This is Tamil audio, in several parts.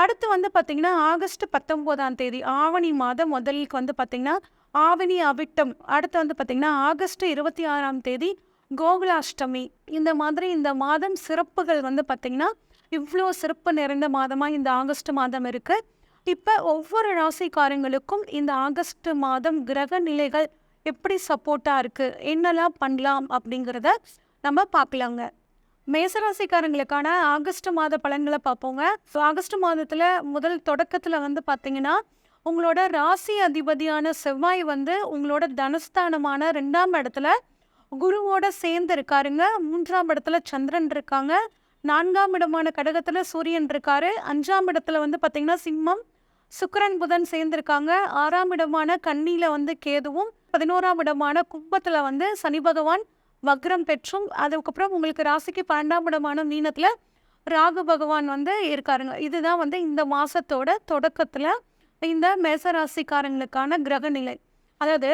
அடுத்து வந்து பார்த்திங்கன்னா ஆகஸ்ட் பத்தொம்போதாம் தேதி ஆவணி மாதம் முதலுக்கு வந்து பார்த்திங்கன்னா ஆவணி அவிட்டம். அடுத்து வந்து பார்த்திங்கன்னா ஆகஸ்ட் இருபத்தி ஆறாம் தேதி கோகுலாஷ்டமி. இந்த மாதிரி இந்த மாதம் சிறப்புகள் வந்து பார்த்திங்கன்னா இவ்வளோ சிறப்பு நிறைந்த மாதமாக இந்த ஆகஸ்ட் மாதம் இருக்குது இப்போ ஒவ்வொரு ராசிக்காரங்களுக்கும் இந்த ஆகஸ்ட் மாதம் கிரக நிலைகள் எப்படி சப்போர்ட்டாக இருக்குது என்னெல்லாம் பண்ணலாம் அப்படிங்கிறத நம்ம பார்க்கலாங்க. மேசராசிக்காரங்களுக்கான ஆகஸ்ட் மாத பலன்களை பார்ப்போங்க. ஸோ ஆகஸ்ட் மாதத்தில் முதல் தொடக்கத்தில் வந்து பார்த்தீங்கன்னா உங்களோட ராசி அதிபதியான செவ்வாய் வந்து உங்களோட தனஸ்தானமான ரெண்டாம் இடத்துல குருவோட சேர்ந்து இருக்காருங்க. மூன்றாம் இடத்துல சந்திரன் இருக்காங்க. நான்காம் இடமான கடகத்தில் சூரியன் இருக்காரு. அஞ்சாம் இடத்துல வந்து பார்த்தீங்கன்னா சிம்மம் சுக்கரன் புதன் சேர்ந்துருக்காங்க ஆறாம் இடமான கண்ணியில் வந்து கேதுவும் பதினோராம் இடமான கும்பத்தில் வந்து சனி பகவான் வக்ரம் பெற்றும் அதுக்கப்புறம் உங்களுக்கு ராசிக்கு பன்னெண்டாம் இடமான மீனத்தில் ராகு பகவான் வந்து இருக்காருங்க. இதுதான் வந்து இந்த மாதத்தோட தொடக்கத்தில் இந்த மேசராசிக்காரங்களுக்கான கிரக நிலை. அதாவது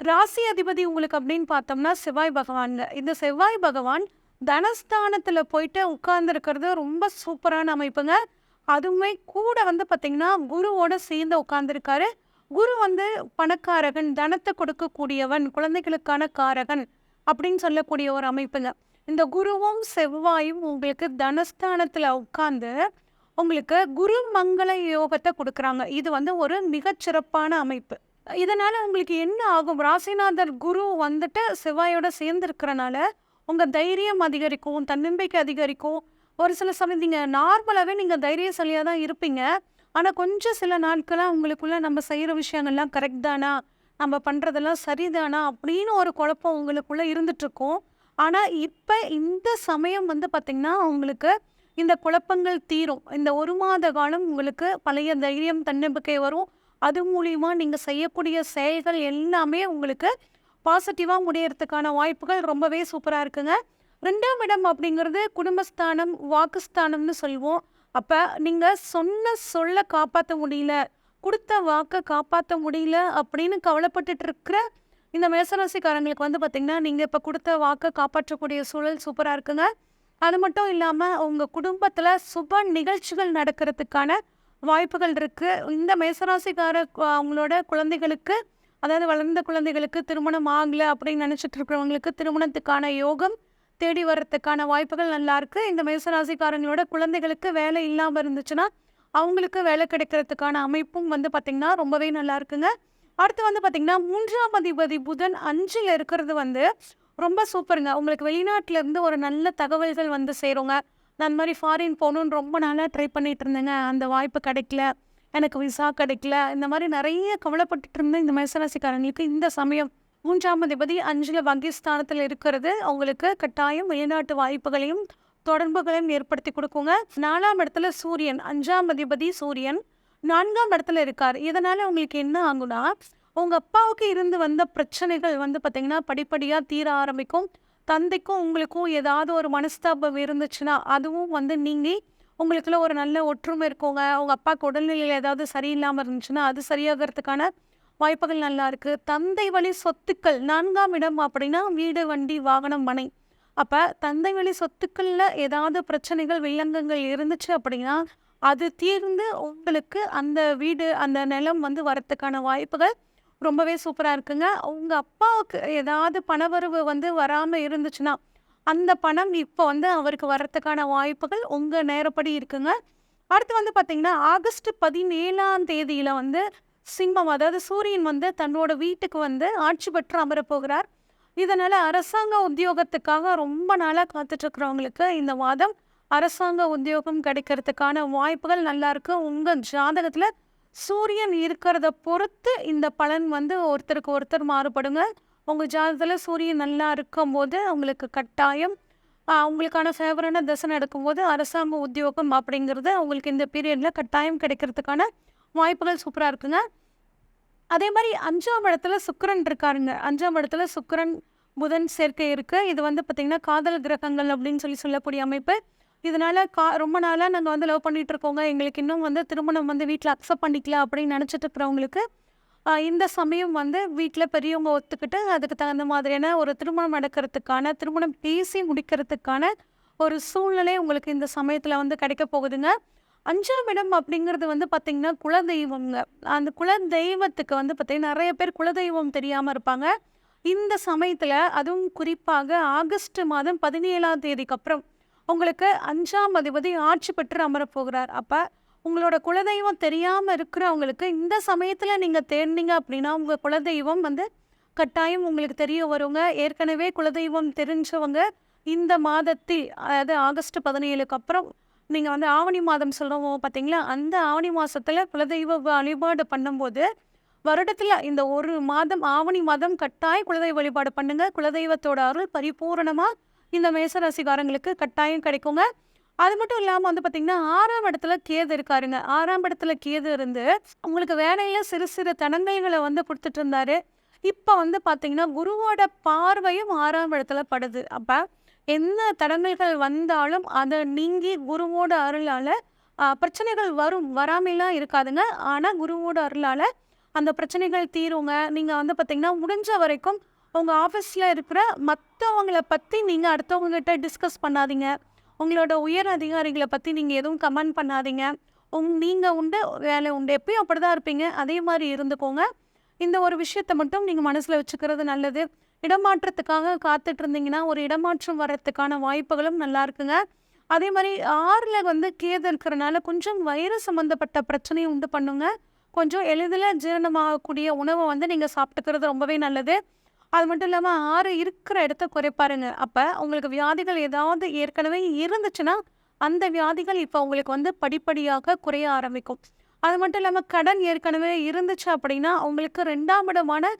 ராசி அதிபதி உங்களுக்கு அப்படின்னு பார்த்தோம்னா செவ்வாய் பகவானுங்க. இந்த செவ்வாய் பகவான் தனஸ்தானத்தில் போயிட்டு உட்கார்ந்துருக்கிறது ரொம்ப சூப்பரான அமைப்புங்க. அதுவுமே கூட வந்து பார்த்திங்கன்னா குருவோட சேர்ந்து உட்காந்துருக்காரு குரு வந்து பணக்காரகன் தனத்தை கொடுக்கக்கூடியவன் குழந்தைகளுக்கான காரகன். அப்படின்னு சொல்லக்கூடிய ஒரு அமைப்புங்க இந்த குருவும் செவ்வாயும் உங்களுக்கு தனஸ்தானத்தில் உட்காந்து உங்களுக்கு குரு மங்கள யோகத்தை கொடுக்குறாங்க. இது வந்து ஒரு மிகச்சிறப்பான அமைப்பு. இதனால் உங்களுக்கு என்ன ஆகும்? ராசிநாதர் குரு வந்துட்டு செவ்வாயோட சேர்ந்துருக்கிறனால உங்கள் தைரியம் அதிகரிக்கும் தன்னம்பிக்கை அதிகரிக்கும். ஒரு சில சமயம் நீங்கள் நார்மலாகவே நீங்கள் தைரியசாலியாக தான் இருப்பீங்க. ஆனால் கொஞ்சம் சில நாட்களாக உங்களுக்குள்ளே நம்ம செய்கிற விஷயங்கள்லாம் கரெக்ட் தானா? நம்ம பண்ணுறதெல்லாம் சரிதானா அப்படின்னு ஒரு குழப்பம் உங்களுக்குள்ளே இருந்துகிட்ருக்கும் ஆனால் இப்போ இந்த சமயம் வந்து பார்த்திங்கன்னா உங்களுக்கு இந்த குழப்பங்கள் தீரும். இந்த ஒரு மாத காலம் உங்களுக்கு பழைய தைரியம் தன்னம்பிக்கை வரும். அது மூலியமாக நீங்கள் செய்யக்கூடிய செயல்கள் எல்லாமே உங்களுக்கு பாசிட்டிவாக முடியறதுக்கான வாய்ப்புகள் ரொம்பவே சூப்பராக இருக்குங்க. ரெண்டாம் இடம் அப்படிங்கிறது குடும்பஸ்தானம் வாக்குஸ்தானம்னு சொல்லுவோம். அப்போ நீங்கள் சொன்ன சொல்ல காப்பாற்ற முடியல. கொடுத்த வாக்கை காப்பாற்ற முடியல அப்படின்னு கவலைப்பட்டுட்டு இருக்கிற இந்த மேசராசிக்காரங்களுக்கு வந்து பார்த்திங்கன்னா நீங்கள் இப்போ கொடுத்த வாக்கை காப்பாற்றக்கூடிய சூழல் சூப்பராக இருக்குங்க. அது மட்டும் இல்லாமல் உங்கள் குடும்பத்தில் சுப நிகழ்ச்சிகள் நடக்கிறதுக்கான வாய்ப்புகள் இருக்குது இந்த மேசராசிக்கார அவங்களோட குழந்தைகளுக்கு அதாவது வளர்ந்த குழந்தைகளுக்கு திருமணம் ஆகலை அப்படின்னு நினச்சிட்டு இருக்கிறவங்களுக்கு திருமணத்துக்கான யோகம் தேடி வர்றதுக்கான வாய்ப்புகள் நல்லாயிருக்கு இந்த மேசராசிக்காரங்களோட குழந்தைகளுக்கு வேலை இல்லாமல் இருந்துச்சுன்னா அவங்களுக்கு வேலை கிடைக்கிறதுக்கான அமைப்பும் வந்து பார்த்திங்கன்னா ரொம்பவே நல்லா இருக்குங்க. அடுத்து வந்து பார்த்திங்கன்னா மூன்றாம் அதிபதி புதன் அஞ்சில் இருக்கிறது வந்து ரொம்ப சூப்பருங்க. உங்களுக்கு வெளிநாட்டிலேருந்து ஒரு நல்ல தகவல்கள் வந்து சேருங்க. நான் அந்த மாதிரி ஃபாரின் போகணுன்னு ரொம்ப நாளாக ட்ரை பண்ணிகிட்டு இருந்தேங்க. அந்த வாய்ப்பு கிடைக்கல. எனக்கு விசா கிடைக்கல. இந்த மாதிரி நிறைய கவலைப்பட்டுட்டு இருந்த இந்த மேசராசிக்காரங்களுக்கு இந்த சமயம் மூன்றாம் அதிபதி அஞ்சுல வங்கிஸ்தானத்தில் இருக்கிறது அவங்களுக்கு கட்டாயம் வெளிநாட்டு வாய்ப்புகளையும் தொடர்புகளையும் ஏற்படுத்தி கொடுக்குங்க. நாலாம் இடத்துல சூரியன் அஞ்சாம் அதிபதி சூரியன் நான்காம் இடத்துல இருக்கார். இதனால் உங்களுக்கு என்ன ஆகும்னா உங்கள் அப்பாவுக்கு இருந்து வந்த பிரச்சனைகள் வந்து பார்த்திங்கன்னா படிப்படியாக தீர ஆரம்பிக்கும். தந்தைக்கும் உங்களுக்கும் ஏதாவது ஒரு மனஸ்தாபம் இருந்துச்சுன்னா அதுவும் வந்து நீங்கள் உங்களுக்குள்ள ஒரு நல்ல ஒற்றுமை இருக்குங்க. உங்கள் அப்பாவுக்கு உடல்நிலையில் ஏதாவது சரியில்லாமல் இருந்துச்சுன்னா அது சரியாகிறதுக்கான வாய்ப்புகள் நல்லா இருக்குது தந்தை வழி சொத்துக்கள் நான்காம் இடம் அப்படின்னா வீடு வண்டி வாகனம் மனை. அப்போ தந்தை வழி சொத்துக்கள்ல ஏதாவது பிரச்சனைகள் வில்லங்கங்கள் இருந்துச்சு அப்படின்னா அது தீர்ந்து உங்களுக்கு அந்த வீடு அந்த நிலம் வந்து வரத்துக்கான வாய்ப்புகள் ரொம்பவே சூப்பராக இருக்குங்க. உங்கள் அப்பாவுக்கு ஏதாவது பணவரவு வந்து வராமல் இருந்துச்சுன்னா அந்த பணம் இப்போ வந்து அவருக்கு வரத்துக்கான வாய்ப்புகள் உங்கள் நேரப்படி இருக்குங்க. அடுத்து வந்து பார்த்திங்கன்னா ஆகஸ்ட் பதினேழாம் தேதியில் வந்து சிம்மம் அதாவது சூரியன் வந்து தன்னோட வீட்டுக்கு வந்து ஆட்சி பெற்று அமரப்போகிறார் இதனால் அரசாங்க உத்தியோகத்துக்காக ரொம்ப நாளாக காத்துட்டு இருக்கிறவங்களுக்கு இந்த மாதம் அரசாங்க உத்தியோகம் கிடைக்கிறதுக்கான வாய்ப்புகள் நல்லா இருக்கு. உங்கள் ஜாதகத்தில் சூரியன் இருக்கிறத பொறுத்து இந்த பலன் வந்து ஒருத்தருக்கு ஒருத்தர் மாறுபடுங்க. உங்கள் ஜாதகத்தில் சூரியன் நல்லா இருக்கும்போது உங்களுக்கு கட்டாயம் அவங்களுக்கான ஃபேவரான தசை நடக்கும்போது அரசாங்க உத்தியோகம் அப்படிங்கிறது அவங்களுக்கு இந்த பீரியடில் கட்டாயம் கிடைக்கிறதுக்கான வாய்ப்புகள் சூப்பராக இருக்குங்க. அதே மாதிரி அஞ்சாம் இடத்துல சுக்கரன் இருக்காருங்க. அஞ்சாம் இடத்துல சுக்கிரன் புதன் சேர்க்கை இருக்குது இது வந்து பார்த்திங்கன்னா காதல் கிரகங்கள் அப்படின்னு சொல்லி சொல்லக்கூடிய அமைப்பு. இதனால் கா ரொம்ப நாளாக நாங்கள் வந்து லவ் பண்ணிகிட்டு இருக்கோங்க. எங்களுக்கு இன்னும் வந்து திருமணம் வந்து வீட்டில் அக்செப்ட் பண்ணிக்கல அப்படின்னு நினச்சிட்டு இருக்கிறவங்களுக்கு இந்த சமயம் வந்து வீட்டில் பெரியவங்க ஒத்துக்கிட்டு அதுக்கு தகுந்த மாதிரியான ஒரு திருமணம் நடக்கிறதுக்கான திருமணம் பேசி முடிக்கிறதுக்கான ஒரு சூழ்நிலை உங்களுக்கு இந்த சமயத்தில் வந்து கிடைக்க போகுதுங்க. அஞ்சாம் இடம் அப்படிங்கிறது வந்து பார்த்திங்கன்னா குலதெய்வம்ங்க அந்த குலதெய்வத்துக்கு வந்து பார்த்திங்கன்னா நிறைய பேர் குலதெய்வம் தெரியாமல் இருப்பாங்க. இந்த சமயத்தில் அதுவும் குறிப்பாக ஆகஸ்ட் மாதம் பதினேழாம் தேதிக்கு அப்புறம் உங்களுக்கு அஞ்சாம் அதிபதி ஆட்சி பெற்று அமரப் போகிறார். அப்போ உங்களோட குலதெய்வம் தெரியாமல் இருக்கிறவங்களுக்கு இந்த சமயத்தில் நீங்கள் தேர்ந்தீங்க அப்படின்னா உங்கள் குலதெய்வம் வந்து கட்டாயம் உங்களுக்கு தெரிய வருங்க. ஏற்கனவே குலதெய்வம் தெரிஞ்சவங்க இந்த மாதத்தில் அதாவது ஆகஸ்ட் பதினேழுக்கு அப்புறம் நீங்கள் வந்து ஆவணி மாதம் சொல்லுவோம் பார்த்தீங்களா அந்த ஆவணி மாதத்தில் குலதெய்வ வழிபாடு பண்ணும்போது வருடத்தில் இந்த ஒரு மாதம் ஆவணி மாதம் கட்டாயம் குலதெய்வ வழிபாடு பண்ணுங்க. குலதெய்வத்தோட அருள் பரிபூரணமாக இந்த மேசராசிக்காரங்களுக்கு கட்டாயம் கிடைக்குங்க. அது மட்டும் இல்லாமல் வந்து பார்த்திங்கன்னா ஆறாம் இடத்துல கேது இருக்காருங்க. ஆறாம் இடத்துல கேது இருந்து உங்களுக்கு வேலையில் சிறு சிறு தடங்கல்களை வந்து கொடுத்துட்டு இருந்தாரு இப்போ வந்து பார்த்திங்கன்னா குருவோட பார்வையும் ஆறாம் இடத்துல படுது. அப்போ என்ன தடங்கல்கள் வந்தாலும் அதை நீங்கி குருவோட அருளால் பிரச்சனைகள் வரும் வராமலாம் இருக்காதுங்க. ஆனால் குருவோட அருளால் அந்த பிரச்சனைகள் தீருங்க. நீங்கள் வந்து பார்த்தீங்கன்னா முடிஞ்ச வரைக்கும் உங்கள் ஆஃபீஸில் இருக்கிற மற்றவங்களை பற்றி நீங்கள் அடுத்தவங்ககிட்ட டிஸ்கஸ் பண்ணாதீங்க. உங்களோட உயர் அதிகாரிகளை பற்றி நீங்கள் எதுவும் கமெண்ட் பண்ணாதீங்க. உங் நீங்கள் உண்டு வேலை உண்டு. எப்பயும் அப்படி தான் இருப்பீங்க. அதே மாதிரி இருந்துக்கோங்க. இந்த ஒரு விஷயத்தை மட்டும் நீங்கள் மனசில் வச்சுக்கிறது நல்லது. இடமாற்றத்துக்காக காத்துட்டு இருந்தீங்கன்னா ஒரு இடமாற்றம் வர்றதுக்கான வாய்ப்புகளும் நல்லா இருக்குங்க. அதே மாதிரி ஆறில் வந்து கேது இருக்கிறனால கொஞ்சம் வயிறு சம்மந்தப்பட்ட பிரச்சனையும் உண்டு பண்ணுங்க. கொஞ்சம் எளிதில் ஜீரணமாகக்கூடிய உணவை வந்து நீங்கள் சாப்பிட்டுக்கிறது ரொம்பவே நல்லது. அது மட்டும் இல்லாமல் ஆறு இருக்கிற இடத்த குறைப்பாருங்க அப்போ உங்களுக்கு வியாதிகள் ஏதாவது ஏற்கனவே இருந்துச்சுன்னா அந்த வியாதிகள் இப்போ உங்களுக்கு வந்து படிப்படியாக குறைய ஆரம்பிக்கும். அது மட்டும் இல்லாமல் கடன் ஏற்கனவே இருந்துச்சு அப்படின்னா உங்களுக்கு ரெண்டாம் இடமான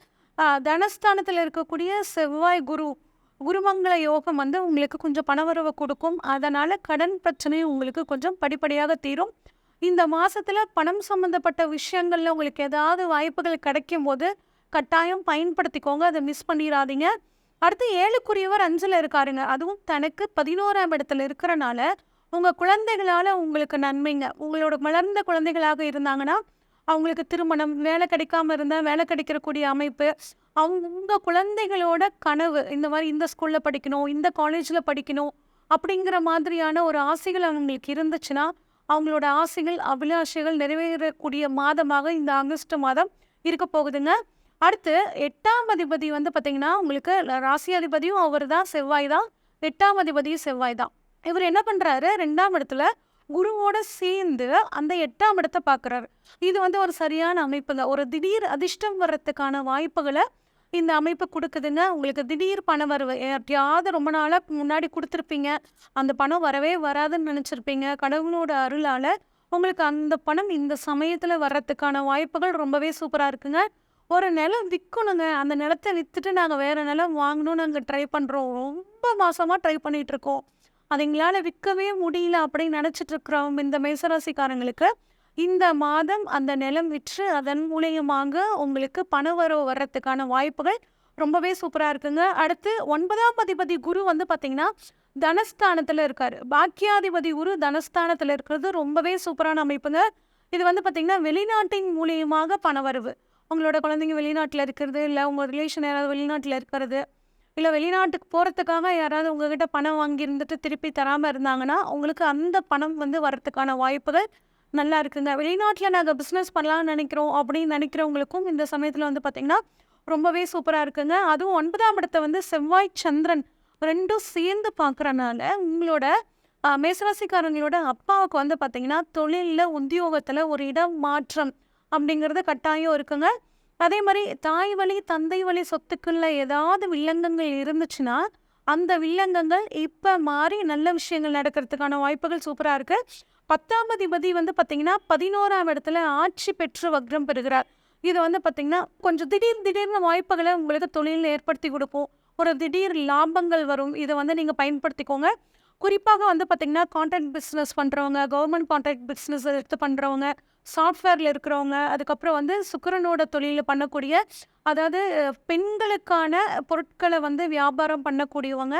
தனஸ்தானத்தில் இருக்கக்கூடிய செவ்வாய் குரு குருமங்கள யோகம் வந்து உங்களுக்கு கொஞ்சம் பணவரவை கொடுக்கும். அதனால் கடன் பிரச்சனையும் உங்களுக்கு கொஞ்சம் படிப்படியாக தீரும். இந்த மாதத்தில் பணம் சம்மந்தப்பட்ட விஷயங்களில் உங்களுக்கு ஏதாவது வாய்ப்புகள் கிடைக்கும் போது கட்டாயம் பயன்படுத்திக்கோங்க. அதை மிஸ் பண்ணிடாதீங்க அடுத்து ஏழுக்குரியவர் அஞ்சில் இருக்காருங்க. அதுவும் தனக்கு பதினோராம் இடத்துல இருக்கிறனால உங்கள் குழந்தைகளால் உங்களுக்கு நன்மைங்க. உங்களோட வளர்ந்த குழந்தைகளாக இருந்தாங்கன்னா அவங்களுக்கு திருமணம் வேலை கிடைக்காம இருந்தால் வேலை கிடைக்கிறக்கூடிய அமைப்பு. அவங்க உங்கள் குழந்தைகளோட கனவு இந்த மாதிரி இந்த ஸ்கூலில் படிக்கணும் இந்த காலேஜில் படிக்கணும் அப்படிங்கிற மாதிரியான ஒரு ஆசைகள் அவங்களுக்கு இருந்துச்சுன்னா அவங்களோட ஆசைகள் அபிலாஷைகள் நிறைவேறக்கூடிய மாதமாக இந்த ஆகஸ்ட் மாதம் இருக்க போகுதுங்க. அடுத்து எட்டாம் அதிபதி வந்து பார்த்திங்கன்னா உங்களுக்கு ராசி அதிபதியும் அவர் தான் செவ்வாய் தான். எட்டாம் அதிபதியும் செவ்வாய் தான். இவர் என்ன பண்ணுறாரு ரெண்டாம் இடத்துல குருவோட சேர்ந்து அந்த எட்டாம் இடத்தை பார்க்குறாரு இது வந்து ஒரு சரியான அமைப்புங்க. ஒரு திடீர் அதிர்ஷ்டம் வர்றதுக்கான வாய்ப்புகளை இந்த அமைப்பு கொடுக்குதுங்க உங்களுக்கு திடீர் பண வரவு யார்ட்டையாவது ரொம்ப நாளாக முன்னாடி கொடுத்துருப்பீங்க. அந்த பணம் வரவே வராதுன்னு நினச்சிருப்பீங்க. கடவுளோட அருளால் உங்களுக்கு அந்த பணம் இந்த சமயத்தில் வர்றதுக்கான வாய்ப்புகள் ரொம்பவே சூப்பராக இருக்குங்க. ஒரு நிலம் விற்கணுங்க அந்த நிலத்த விற்றுட்டு நாங்கள் வேறு நிலம் வாங்கணும்னு நாங்கள் ட்ரை பண்ணுறோம் ரொம்ப மாதமாக ட்ரை பண்ணிகிட்ருக்கோம் அது எங்களால் விற்கவே முடியல அப்படின்னு நினச்சிட்ருக்குறோம் இந்த மேசராசிக்காரங்களுக்கு, இந்த மாதம் அந்த நிலம் விற்று அதன் மூலியமாக உங்களுக்கு பணவரவு வர்றதுக்கான வாய்ப்புகள் ரொம்பவே சூப்பராக இருக்குங்க. அடுத்து ஒன்பதாம் அதிபதி குரு வந்து பார்த்தீங்கன்னா, தனஸ்தானத்தில் இருக்கார் பாக்கியாதிபதி குரு தனஸ்தானத்தில் இருக்கிறது ரொம்பவே சூப்பரான அமைப்புங்க. இது வந்து பார்த்திங்கன்னா வெளிநாட்டின் மூலியமாக பணவரவு. உங்களோட குழந்தைங்க வெளிநாட்டில் இருக்கிறது, இல்லை உங்கள் ரிலேஷன் யாராவது வெளிநாட்டில் இருக்கிறது, இல்லை வெளிநாட்டுக்கு போகிறதுக்காக யாராவது உங்ககிட்ட பணம் வாங்கியிருந்துட்டு திருப்பி தராமல் இருந்தாங்கன்னா, உங்களுக்கு அந்த பணம் வந்து வரத்துக்கான வாய்ப்புகள் நல்லா இருக்குங்க. வெளிநாட்டில் நாங்கள் பிஸ்னஸ் பண்ணலாம்னு நினைக்கிறோம் அப்படின்னு நினைக்கிறவங்களுக்கும் இந்த சமயத்தில் வந்து பார்த்திங்கன்னா ரொம்பவே சூப்பராக இருக்குங்க. அதுவும் ஒன்பதாம் இடத்தை வந்து செவ்வாய், சந்திரன் ரெண்டும் சேர்ந்து பார்க்குறனால உங்களோட மேசராசிக்காரங்களோட அப்பாவுக்கு வந்து பார்த்தீங்கன்னா, தொழிலில் உத்தியோகத்தில் ஒரு இடம் மாற்றம் அப்படிங்கிறது கட்டாயம் இருக்குங்க. அதே மாதிரி தாய் வழி, தந்தை வழி சொத்துக்கள்ல ஏதாவது வில்லங்கங்கள் இருந்துச்சுன்னா, அந்த வில்லங்கங்கள் இப்போ மாறி நல்ல விஷயங்கள் நடக்கிறதுக்கான வாய்ப்புகள் சூப்பராக இருக்குது 10ஆம் அதிபதி வந்து பார்த்தீங்கன்னா, 11ஆம் இடத்துல ஆட்சி பெற்று வக்ரம் பெறுகிறார். இது வந்து பார்த்தீங்கன்னா, கொஞ்சம் திடீர் திடீர்னு வாய்ப்புகளை உங்களுக்கு தொழிலில் ஏற்படுத்தி கொடுக்கும் ஒரு திடீர் லாபங்கள் வரும். இதை வந்து நீங்கள் பயன்படுத்திக்கோங்க. குறிப்பாக வந்து பார்த்திங்கன்னா கான்ட்ராக்ட் பிஸ்னஸ் பண்ணுறவங்க கவர்மெண்ட் கான்ட்ராக்ட் பிஸ்னஸ் எடுத்து பண்ணுறவங்க சாஃப்ட்வேரில் இருக்கிறவங்க, அதுக்கப்புறம் வந்து சுக்கிரனோட தொழிலில் பண்ணக்கூடிய அதாவது பெண்களுக்கான பொருட்களை வந்து வியாபாரம் பண்ணக்கூடியவங்க,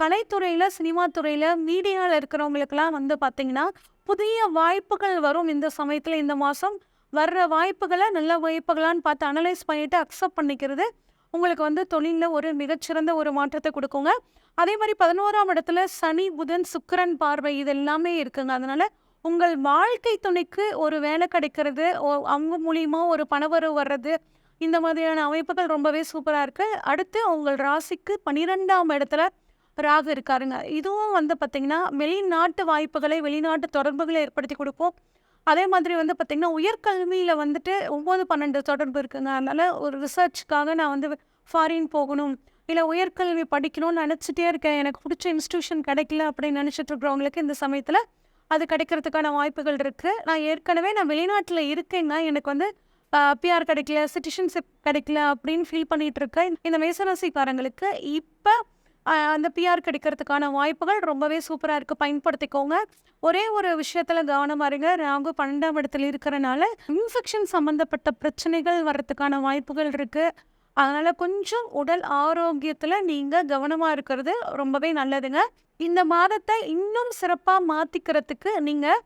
கலைத்துறையில் சினிமா துறையில் மீடியாவில் இருக்கிறவங்களுக்கெல்லாம் வந்து பார்த்திங்கன்னா புதிய வாய்ப்புகள் வரும் இந்த சமயத்தில். இந்த மாதம் வர்ற வாய்ப்புகளை நல்ல வாய்ப்புகளான்னு பார்த்து அனலைஸ் பண்ணிவிட்டு அக்செப்ட் பண்ணிக்கிறது, உங்களுக்கு வந்து தொழிலில் ஒரு மிகச்சிறந்த ஒரு மாற்றத்தை கொடுக்குங்க. அதே மாதிரி பதினோராம் இடத்துல சனி, புதன், சுக்கரன் பார்வை இது எல்லாமே இருக்குங்க. அதனால் உங்கள் வாழ்க்கை துணைக்கு ஒரு வேலை கிடைக்கிறது, அவங்க மூலியமா ஒரு பணவரவு வர்றது, இந்த மாதிரியான அமைப்புகள் ரொம்பவே சூப்பராக இருக்குது அடுத்து உங்கள் ராசிக்கு 12ஆம் இடத்துல ராகு இருக்காருங்க. இதுவும் வந்து பார்த்திங்கன்னா வெளிநாட்டு வாய்ப்புகளை, வெளிநாட்டு தொடர்புகளை ஏற்படுத்தி கொடுப்போம் அதே மாதிரி வந்து பார்த்திங்கன்னா உயர்கல்வியில் வந்துட்டு 9, 12 தொடர்பு இருக்குங்க. அதனால ஒரு ரிசர்ச்‌க்காக நான் வந்து ஃபாரின் போகணும், இல்லை உயர்கல்வி படிக்கணும்னு நினச்சிட்டே இருக்கேன். எனக்கு பிடிச்ச இன்ஸ்டியூஷன் கிடைக்கல அப்படின்னு நினச்சிட்டு இருக்கிறவங்களுக்கு இந்த சமயத்தில் அது கிடைக்கிறதுக்கான வாய்ப்புகள் இருக்குது நான் ஏற்கனவே நான் வெளிநாட்டில் இருக்கேங்க. எனக்கு வந்து பிஆர் கிடைக்கல, சிட்டிசன்ஷிப் கிடைக்கல அப்படின்னு ஃபீல் பண்ணிகிட்டு இருக்கேன். இந்த மேசராசிக்காரங்களுக்கு இப்போ அந்த பிஆர் கிடைக்கிறதுக்கான வாய்ப்புகள் ரொம்பவே சூப்பராக இருக்குது பயன்படுத்திக்கோங்க. ஒரே ஒரு விஷயத்தில் கவனமா இருங்க. ராகு 12ஆம் இடத்துல இருக்கிறனால, இன்ஃபெக்ஷன் சம்மந்தப்பட்ட பிரச்சனைகள் வர்றதுக்கான வாய்ப்புகள் இருக்குது அதனால் கொஞ்சம் உடல் ஆரோக்கியத்தில் நீங்கள் கவனமாக இருக்கிறது ரொம்பவே நல்லதுங்க. இந்த மாதத்தை இன்னும் சிறப்பாக மாற்றிக்கிறதுக்கு நீங்கள்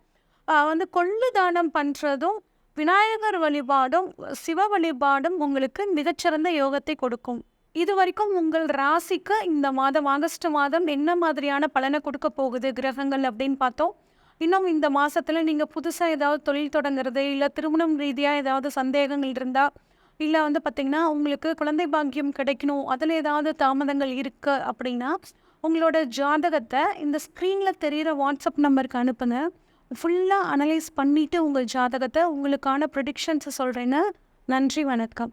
வந்து கொள்ளு தானம் பண்ணுறதும் விநாயகர் வழிபாடும், சிவ வழிபாடும் உங்களுக்கு மிகச்சிறந்த யோகத்தை கொடுக்கும். இது வரைக்கும் உங்கள் ராசிக்கு இந்த மாதம் ஆகஸ்ட் மாதம் என்ன மாதிரியான பலனை கொடுக்க போகுது கிரகங்கள் அப்படின்னு பார்த்தோம். இன்னும் இந்த மாதத்தில் நீங்கள் புதுசாக ஏதாவது தொழில் தொடங்குறது, இல்லை திருமணம் ரீதியாக ஏதாவது சந்தேகங்கள் இருந்தால் இல்லை வந்து பார்த்திங்கன்னா உங்களுக்கு குழந்தை பாக்கியம் கிடைக்கணும், அதில் ஏதாவது தாமதங்கள் இருக்கு அப்படின்னா, உங்களோட ஜாதகத்தை இந்த ஸ்க்ரீனில் தெரிகிற வாட்ஸ்அப் நம்பருக்கு அனுப்புங்க. ஃபுல்லாக அனலைஸ் பண்ணிவிட்டு உங்கள் ஜாதகத்தை உங்களுக்கான ப்ரொடிக்ஷன்ஸை சொல்கிறேன்னு நன்றி, வணக்கம்.